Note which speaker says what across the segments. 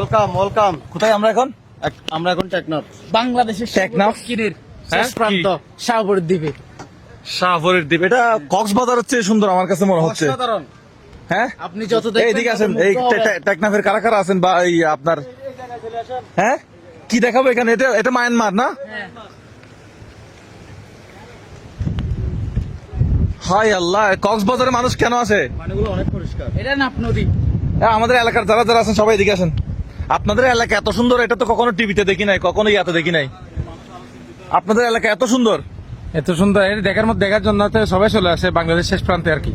Speaker 1: Welcome welcome
Speaker 2: কোথায় আমরা এখন?
Speaker 1: আমরা এখন টেকনাফ।
Speaker 3: বাংলাদেশের
Speaker 2: টেকনাফ?
Speaker 3: কিনের
Speaker 2: হ্যাঁ?
Speaker 3: শেষ প্রান্ত শাহপুর দ্বীপে।
Speaker 2: শাহপুরের দ্বীপ। এটা কক্সবাজারের চেয়ে সুন্দর আমার কাছে মনে হচ্ছে। হ্যাঁ?
Speaker 3: আপনি যত
Speaker 2: এই
Speaker 3: দেখবেন
Speaker 2: আছেন এই টেকনাফের কারা কারা আছেন বা এই আপনার হ্যাঁ? কি দেখাবো এখানে? এটা এটা মায়ানমার না?
Speaker 3: হ্যাঁ।
Speaker 2: হাই আল্লাহ কক্সবাজারের মানুষ কেন আসে?
Speaker 1: পানিগুলো অনেক পরিষ্কার।
Speaker 3: এটা নাপ নদী
Speaker 2: আমাদের এলাকার যারা যারা আছেন সবাই এদিকে আসেন। আপনাদের এলাকা এত সুন্দর এটা তো কখনো টিভিতে দেখি নাই কখনো ইয়াতে দেখি নাই। আপনাদের এলাকা এত সুন্দর।
Speaker 4: এত সুন্দর এটা দেখার মধ্যে দেখার জন্য তো সবাই চলে আসে বাংলাদেশ শেষ প্রান্তে আর কি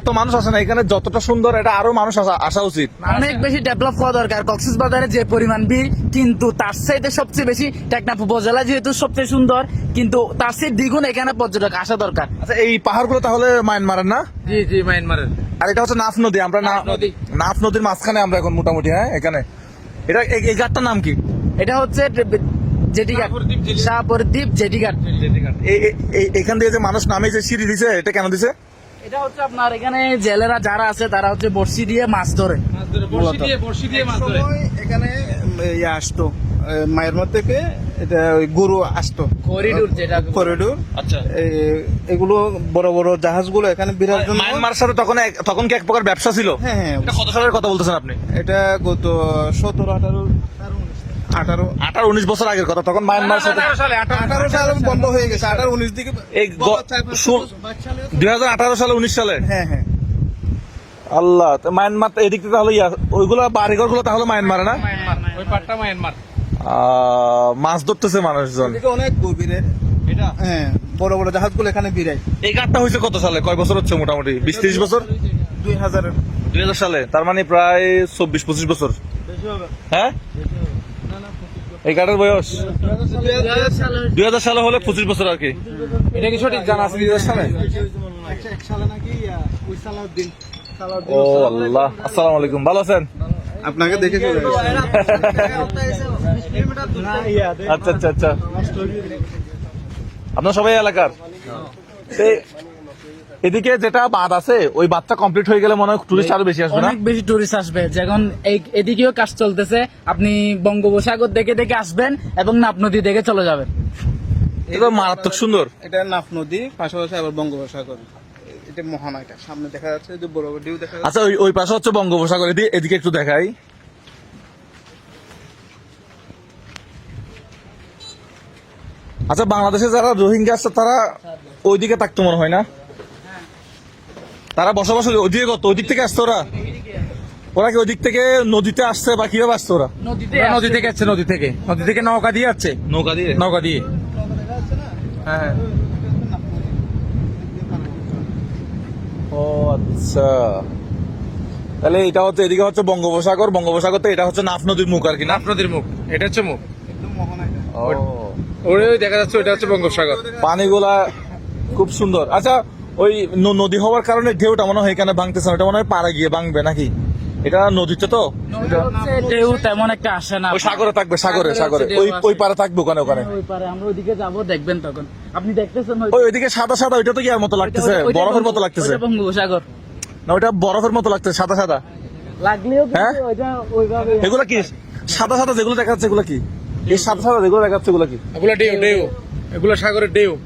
Speaker 2: এত মানুষ আসে না এখানে যতটা সুন্দর এটা আরও মানুষ আসা উচিত।
Speaker 3: অনেক বেশি ডেভেলপ হওয়া দরকার। কক্সিস বাজারে যে পরিমাণ ভিড় কিন্তু তার চাইতে সবচেয়ে বেশি টেকনাফ উপজেলা যেহেতু সবচেয়ে সুন্দর কিন্তু তার চেয়ে দ্বিগুণ এখানে পর্যটক আসা দরকার।
Speaker 2: আচ্ছা এই পাহাড়গুলো তাহলে মায়ানমারের না?
Speaker 4: জি জি মায়ানমারের
Speaker 2: আর এটা হচ্ছে নাফ নদী আমরা
Speaker 3: নাফ নদী।
Speaker 2: নাফ নদীর মাঝখানে আমরা এখন মোটামুটি হ্যাঁ এখানে। এটা এই- ঘাটটার নাম কি?
Speaker 3: এটা হচ্ছে জেটি ঘাট
Speaker 4: শাহপুর জেটি-
Speaker 3: ঘাট
Speaker 2: এই- এই- এই- এখান দিয়ে যে মানুষ নামে যে সিঁড়ি দিছে এটা কেন দিছে?
Speaker 3: এটা হচ্ছে আপনার এখানে জেলেরা যারা আছে তারা হচ্ছে বর্ষি দিয়ে মাছ ধরে।
Speaker 4: বর্ষি দিয়ে বর্ষি দিয়ে মাছ ধরে।
Speaker 1: এখানে ইয়ে আসতো। মায়ের থেকে এটা ওই গরু আসতো।
Speaker 3: করিডোর যেটা
Speaker 1: করিডোর।
Speaker 2: আচ্ছা।
Speaker 1: এগুলো বড় বড় জাহাজগুলো এখানে বিরার জন্য।
Speaker 2: মায়ানমার সাথে তখন এক- তখন কি এক প্রকার ব্যবসা ছিল?
Speaker 1: হ্যাঁ হ্যাঁ।
Speaker 2: কত সালের কথা বলতেছেন আপনি?
Speaker 1: এটা গত সতেরো আঠারো আঠারো
Speaker 2: আঠারো। উনিশ বছর আগের কথা তখন মায়ানমার সাথে
Speaker 4: আঠারো সালে
Speaker 1: বন্ধ হয়ে গেছে আঠারো উনিশ দিকে
Speaker 2: দুই হাজার আঠারো সালে উনিশ সালে?
Speaker 1: হ্যাঁ হ্যাঁ।
Speaker 2: আল্লাহ তো মায়ানমার এদিক থেকে তাহলে ওইগুলো বাড়িঘরগুলো তাহলে মায়ানমারে না?
Speaker 4: মায়ানমার ওই পাটটা মায়ানমার
Speaker 2: মাছ ধরতেছে মানুষজন।
Speaker 1: অনেক গভীরে
Speaker 4: এটা?
Speaker 1: হ্যাঁ বড় বড় জাহাজগুলো এখানে বিরায়
Speaker 2: এই ঘাটটা হয়েছে কত সালে? কয় বছর হচ্ছে মোটামুটি? বিশ ত্রিশ বছর?
Speaker 1: দুই হাজার।
Speaker 2: দুই হাজার সালে। তার মানে প্রায় চব্বিশ পঁচিশ বছর। হ্যাঁ? এই ঘাটের বয়স? দুই হাজার সালে হলে পঁচিশ বছর আর কি।
Speaker 4: এটা কি সঠিক জানা আছে দুই হাজার সালে?
Speaker 2: ও আল্লাহ। আসসালামু আলাইকুম। ভালো আছেন?
Speaker 1: আপনাকে দেখে চলে
Speaker 2: আচ্ছা আচ্ছা আচ্ছা। আপনার সবাই এলাকার? এদিকে যেটা বাদ আছে ওই বাদটা কমপ্লিট হয়ে গেলে মনে হয় টুরিস্ট আরও বেশি আসবে
Speaker 3: অনেক বেশি টুরিস্ট আসবে। যখন এই এদিকেও কাজ চলতেছে। আপনি বঙ্গোপসাগর দেখে দেখে আসবেন এবং নাপ নদী দেখে চলে যাবেন।
Speaker 2: এটা মারাত্মক সুন্দর।
Speaker 1: এটা নাফ নদী পাশাপাশি আবার বঙ্গোপসাগর। এটা মহানা এটা সামনে দেখা যাচ্ছে যে বড় বড় ঢেউ দেখা যাচ্ছে।
Speaker 2: আচ্ছা ওই ওই পাশে হচ্ছে বঙ্গোপসাগর। এদিকে একটু দেখাই। আচ্ছা বাংলাদেশে যারা রোহিঙ্গা আছে তারা ওইদিকে থাকতো মনে হয় না? তারা বসবাস ওইদিকে কত? ওইদিক থেকে আসতো ওরা? ওরা কি ওইদিক থেকে নদীতে আসছে বা কীভাবে আসছে ওরা?
Speaker 4: নদী থেকে আসছে নদী থেকে। নদী থেকে নৌকা দিয়ে আসছে?
Speaker 2: নৌকা দিয়ে?
Speaker 4: নৌকা দিয়ে। হ্যাঁ
Speaker 2: ও আচ্ছা। তাহলে এটা হচ্ছে এদিকে হচ্ছে বঙ্গোপসাগর। বঙ্গোপসাগর তো এটা হচ্ছে নাফ নদীর মুখ আর কি
Speaker 4: নাফ নদীর মুখ। এটা হচ্ছে মুখ।
Speaker 1: একদম মহানা এটা
Speaker 2: ও।
Speaker 4: ওই দেখা যাচ্ছে ওইটা হচ্ছে বঙ্গোপসাগর।
Speaker 2: পানিগুলা খুব সুন্দর। আচ্ছা ওই নদী হওয়ার কারণে ঢেউটা মনে হয় এখানে ভাঙতেছে না ওটা মনে হয় পাড়া গিয়ে ভাঙবে নাকি? এটা নদীতে তো?
Speaker 3: ঢেউ তেমন একটা আসে না।
Speaker 2: সাগরে থাকবে সাগরে
Speaker 3: সাগরে
Speaker 2: ওই ওই পারে থাকবে ওখানে ওখানে।
Speaker 3: ওই পারে আমরা ওইদিকে যাব দেখবেন তখন। আপনি দেখতেছেন
Speaker 2: ওই ওইদিকে সাদা সাদা ওইটা তো কি আর মতো লাগতেছে বরফের মতো লাগতেছে।
Speaker 3: বঙ্গোপসাগর।
Speaker 2: না ওইটা বরফের মতো লাগতেছে সাদা সাদা।
Speaker 3: লাগলেও কিন্তু
Speaker 2: হ্যাঁ?
Speaker 3: ওইটা ওইভাবে
Speaker 2: এগুলা কি? সাদা সাদা যেগুলো দেখা যাচ্ছে এগুলো কি? এই সাদা সাদা যেগুলো দেখা যাচ্ছে এগুলো কি?
Speaker 4: এগুলো ঢেউ ঢেউ। এগুলো সাগরের ঢেউ।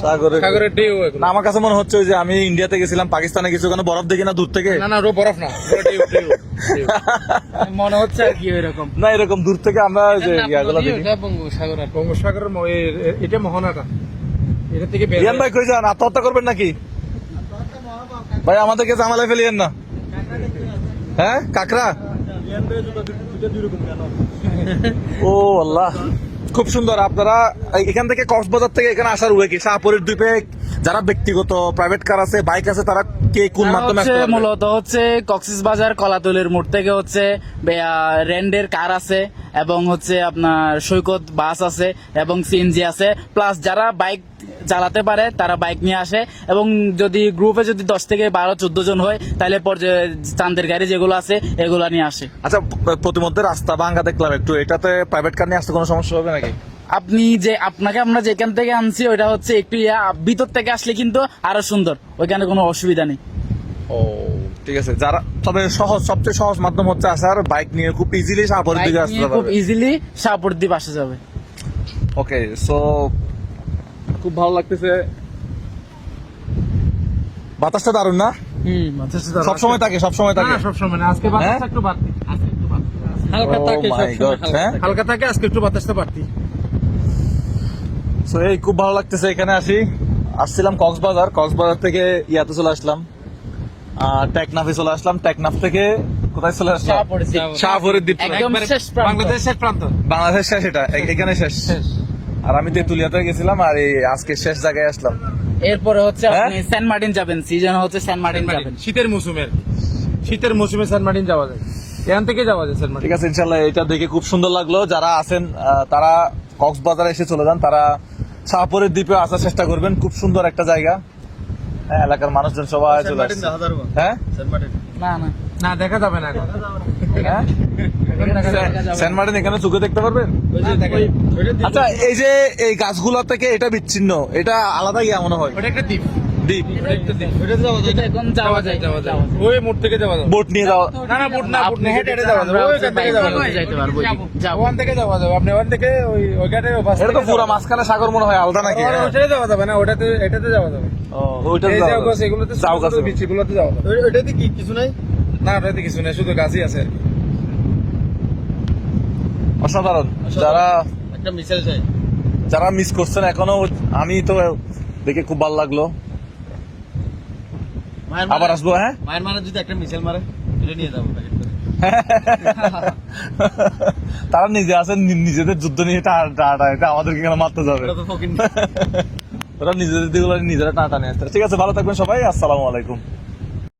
Speaker 2: সাগরে
Speaker 4: সাগরের ঢেউ এগুলো।
Speaker 2: আমার কাছে মনে হচ্ছে ওই যে আমি ইন্ডিয়াতে গেছিলাম পাকিস্তানে গেছি ওখানে বরফ দেখি না দূর থেকে?
Speaker 4: না না বরফ না।
Speaker 3: মনে হচ্ছে আর কি ওইরকম।
Speaker 2: না এরকম দূর থেকে আমরা যে ইয়াগুলো দেখি।
Speaker 4: এটা বঙ্গোপসাগর আর বঙ্গোপসাগরের এটা মোহনাটা। এটা থেকে
Speaker 2: রিয়ান ভাই কই যান? আত্মহত্যা করবেন নাকি? ভাই আমাদেরকে জামালায় ফেলিয়েন না। হ্যাঁ কাকরা ও আল্লাহ। খুব সুন্দর আপনারা এখান থেকে কক্সবাজার থেকে এখানে আসার উড়ে কি? শাহপুরের দ্বীপে যারা ব্যক্তিগত প্রাইভেট কার আছে বাইক আছে তারা কে কোন মাধ্যমে আসছে
Speaker 3: মূলত হচ্ছে কক্সিস বাজার কলাতলের মোড় থেকে হচ্ছে রেন্ডের কার আছে। এবং হচ্ছে আপনার সৈকত বাস আছে এবং সিএনজি আছে। প্লাস যারা বাইক চালাতে পারে তারা বাইক নিয়ে আসে। এবং যদি গ্রুপে যদি দশ থেকে বারো চোদ্দ জন হয় তাহলে চান্দের গাড়ি যেগুলো আছে এগুলো নিয়ে আসে।
Speaker 2: আচ্ছা প্রতিমধ্যে রাস্তা ভাঙ্গা দেখলাম একটু। এটাতে প্রাইভেট কার নিয়ে আসতে কোনো সমস্যা হবে নাকি?
Speaker 3: আপনি যে আপনাকে আমরা যেখান থেকে আনছি ওইটা হচ্ছে একটু ভিতর থেকে আসলে কিন্তু আরও সুন্দর। ওইখানে কোনো অসুবিধা নেই।
Speaker 2: ও। ঠিক আছে যারা তবে সহজ সবচেয়ে সহজ মাধ্যম হচ্ছে আসার। বাইক নিয়ে খুব ইজিলি
Speaker 3: বাইক
Speaker 2: দিকে আসতে
Speaker 3: নিয়ে খুব ইজিলি শাহপুর দ্বীপ আসা যাবে।
Speaker 2: ওকে সো খুব ভালো লাগতেছে। বাতাসটা দারুণ না?
Speaker 3: হুম।
Speaker 2: সবসময় থাকে সবসময় থাকে।
Speaker 4: না সবসময় না আজকে বাতাস
Speaker 2: হ্যাঁ?
Speaker 4: একটু বাড়তি আজকে একটু বাড়তি।
Speaker 3: হালকা
Speaker 2: Oh
Speaker 3: থাকে হালকা
Speaker 2: হ্যাঁ?
Speaker 3: থাকে।
Speaker 4: হালকা থাকে আজকে একটু বাতাসটা বাড়তি।
Speaker 2: সো এই খুব ভালো লাগতেছে এখানে আসি। আসছিলাম কক্সবাজার। কক্সবাজার থেকে ইয়াতে চলে আসলাম। টেকনাফে চলে আসলাম। টেকনাফ থেকে কোথায় চলে আসলাম?
Speaker 3: শাহপুরের দ্বীপ। প্রান্ত।
Speaker 4: বাংলাদেশের শেষ প্রান্ত।
Speaker 2: বাংলাদেশ শেষ এটা। এখানে শেষ। আর আমি তেতুলিয়াতে গেছিলাম আর এই আজকে শেষ জায়গায় আসলাম।
Speaker 3: এরপরে হচ্ছে
Speaker 2: হ্যাঁ?
Speaker 3: আপনি সেন্ট মার্টিন যাবেন। সিজন হচ্ছে সেন্ট মার্টিন যাবেন।
Speaker 4: শীতের মৌসুমের। শীতের মৌসুমে সেন্ট মার্টিন যাওয়া যায়। এখান থেকে যাওয়া যায় সেন্ট মার্টিন
Speaker 2: ঠিক আছে ইনশাল্লাহ এটা দেখে খুব সুন্দর লাগল। যারা আছেন আহ, তারা কক্সবাজারে এসে চলে যান। তারা শাহপুরের দ্বীপে আসার চেষ্টা করবেন। খুব সুন্দর একটা জায়গা। এলাকার মানুষজন সবাই চলে আসছে। হ্যাঁ?
Speaker 3: না না।
Speaker 4: না দেখা যাবে না এখন।
Speaker 2: হ্যাঁ? সেন্ট মার্টিন এখানে চোখে দেখতে পারবেন?
Speaker 4: ওই যে দেখেন,
Speaker 2: আচ্ছা এই যে এই গাছগুলো থেকে এটা বিচ্ছিন্ন এটা আলাদা ইয়া মনে হয়?
Speaker 4: ওটা একটা দ্বীপ।
Speaker 2: দ্বীপ
Speaker 3: এখন যাওয়া যায়
Speaker 4: ওই মোড় থেকে যাওয়া যায়
Speaker 2: বোট নিয়ে যাওয়া
Speaker 4: না না বোট না বোট
Speaker 3: আপনি
Speaker 4: হেঁটে হেঁটে যাওয়া যাবে
Speaker 3: আমরা
Speaker 4: ওই
Speaker 3: হচ্ছে
Speaker 4: ওখান থেকে
Speaker 3: বাইক
Speaker 4: যাওয়া
Speaker 3: চালাতে
Speaker 4: যাবে।
Speaker 3: যাইতে পারব
Speaker 4: ওখান থেকে যাওয়া যাবে। আপনি ওখান থেকে ওই ওইখানে বাস
Speaker 2: তো পুরো মাঝখানে সাগর মনে হয় আলাদা নাকি।
Speaker 4: ওইটাতে যাওয়া যাবে না ওটাতে এটাতে যাওয়া যাবে।
Speaker 2: ও, ওইটা যাওয়া যাবে।
Speaker 4: এগুলোতে
Speaker 2: যাও গাছ
Speaker 4: বিচ যাওয়া যাবে।
Speaker 5: ওইটাতে কি কিছু নাই?
Speaker 4: না ওটাতে কিছু নেই শুধু গাছই আছে।
Speaker 2: অসাধারণ। যারা
Speaker 5: একটা মিসাইল চাই।
Speaker 2: যারা মিস করছেন এখনও আমি তো দেখে খুব ভালো লাগল। আবার আসব হ্যাঁ?
Speaker 5: মায়ের মানে যদি একটা মিসাইল মারে এটা নিয়ে যাব
Speaker 2: তারা নিজে আছেন নিজেদের যুদ্ধ নিয়ে টা- টা- টা- এটা আমাদেরকে কেন মারতে যাবে। ওরা নিজেদের দিকে নিজেরা টাটা নিয়ে আসতে ঠিক আছে ভালো থাকবেন সবাই আসসালামু আলাইকুম।